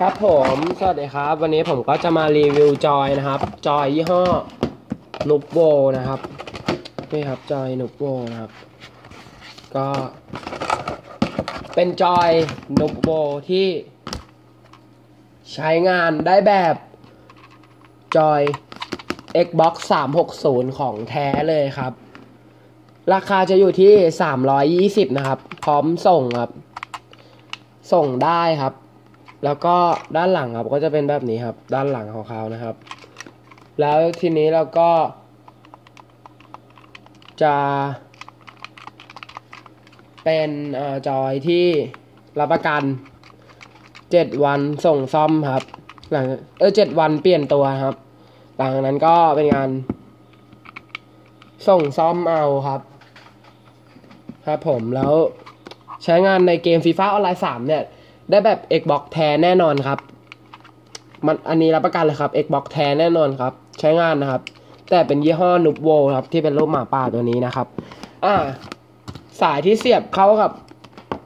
ครับผม สวัสดีครับ วันนี้ผมก็จะมารีวิวจอยนะครับ จอยยี่ห้อนุบโวนะครับ นี่ครับจอยนุบโวนะครับ ก็ เป็นจอยนุบโวที่ ใช้งานได้แบบจอย Xbox 360 ของแท้เลยครับ ราคาจะอยู่ที่ 320 นะครับ พร้อมส่งครับ ส่งได้ครับ แล้วก็ด้านหลังครับก็จะเป็นแบบนี้ครับ ด้านหลังของเขานะครับ แล้วทีนี้เราก็ จะเป็นอจอยที่รับประกันเจ็ดวันส่งซ่อมครับ หลังเออเจ็ดวันเปลี่ยนตัวครับ หลังนั้นก็เป็นงาน ส่งซ่อมเอาครับ ครับผมแล้วใช้งานในเกม FIFA ออนไลน์3เนี่ย ได้แบบ Xbox แท้แน่นอนครับ มันอันนี้รับประกันเลยครับ Xbox แท้แน่นอนครับ ใช้งานนะครับ แต่เป็นยี่ห้อนุบโวครับ ที่เป็นรูปหมาป่าตัวนี้นะครับ อ่า สายที่เสียบเข้ากับ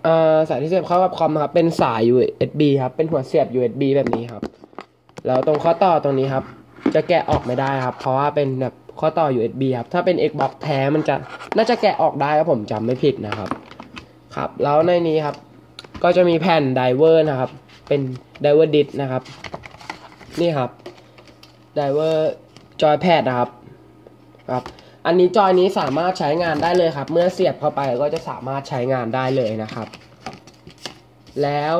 อ่าสายที่เสียบเข้ากับคอมนะครับ เป็นสาย USB ครับ เป็นหัวเสียบ USB แบบนี้ครับ แล้วตรงข้อต่อตรงนี้ครับ จะแกะออกไม่ได้ครับ เพราะว่าเป็นแบบข้อต่อ USB ครับ ถ้าเป็น Xbox แท้มันจะน่าจะแกะออกได้ครับผมจำไม่ผิดนะครับ ครับ แล้วในนี้ครับ ก็จะมีแผ่นไดเวอร์นะครับ เป็นไดเวอร์ดิสนะครับ นี่ครับไดเวอร์จอยแพดนะครับครับ อันนี้จอยนี้สามารถใช้งานได้เลยครับ เมื่อเสียบเข้าไปก็จะสามารถใช้งานได้เลยนะครับ แล้ว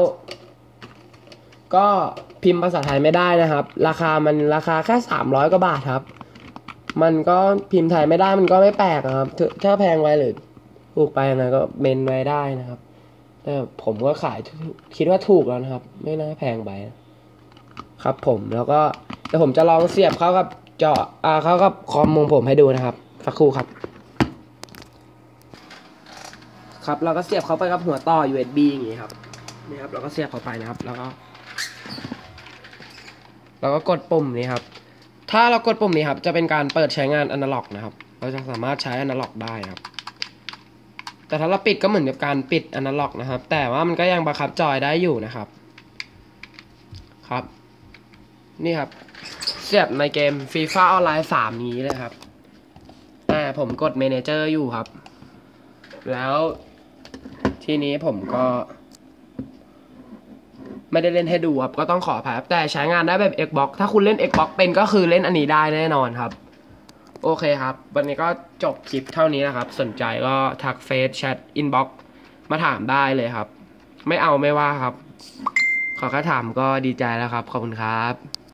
ก็พิมพ์ภาษาไทยไม่ได้นะครับ ราคามันราคาแค่สามร้อยกว่าบาทครับ มันก็พิมพ์ไทยไม่ได้มันก็ไม่แปลกครับ ถ้าถ้าแพงไว้หรือถูกไปนะก็เมนไว้ได้นะครับ แต่ผมก็ขายคิดว่าถูกแล้วนะครับ ไม่น่าแพงไปครับผมแล้วก็เดี๋ยวผมจะลองเสียบเข้ากับเจออ่าเข้ากับคอมของผมให้ดูนะครับสักครู่ครับ ครับเราก็เสียบเข้าไปกับหัวต่อ USB อย่างงี้ครับนี่ครับเราก็เสียบเข้าไปนะครับ แล้วก็เราก็กดปุ่มนี้ครับ ถ้าเรากดปุ่มนี้ครับ จะเป็นการเปิดใช้งานอนาล็อกนะครับ เราจะสามารถใช้อนาล็อกได้ครับ แต่ถ้าเราปิดก็เหมือนกับการปิดอนาล็อกนะครับ แต่ว่ามันก็ยังบังคับจอยได้อยู่นะครับ ครับ นี่ครับ เสียบในเกม FIFA ออนไลน์3นี้เลยครับแต่ผมกดเมนเจอร์อยู่ครับ แล้วทีนี้ผมก็ ไม่ได้เล่นให้ดูครับ ก็ต้องขออภัยครับแต่ใช้งานได้แบบ Xbox ถ้าคุณเล่น Xbox เป็นก็คือเล่นอันนี้ได้แน่นอนครับ โอเคครับ วันนี้ก็จบคลิปเท่านี้นะครับ สนใจก็ทักเฟซแชทอินบ็อกซ์มาถามได้เลยครับ ไม่เอาไม่ว่าครับ ขอแค่ถามก็ดีใจแล้วครับ ขอบคุณครับ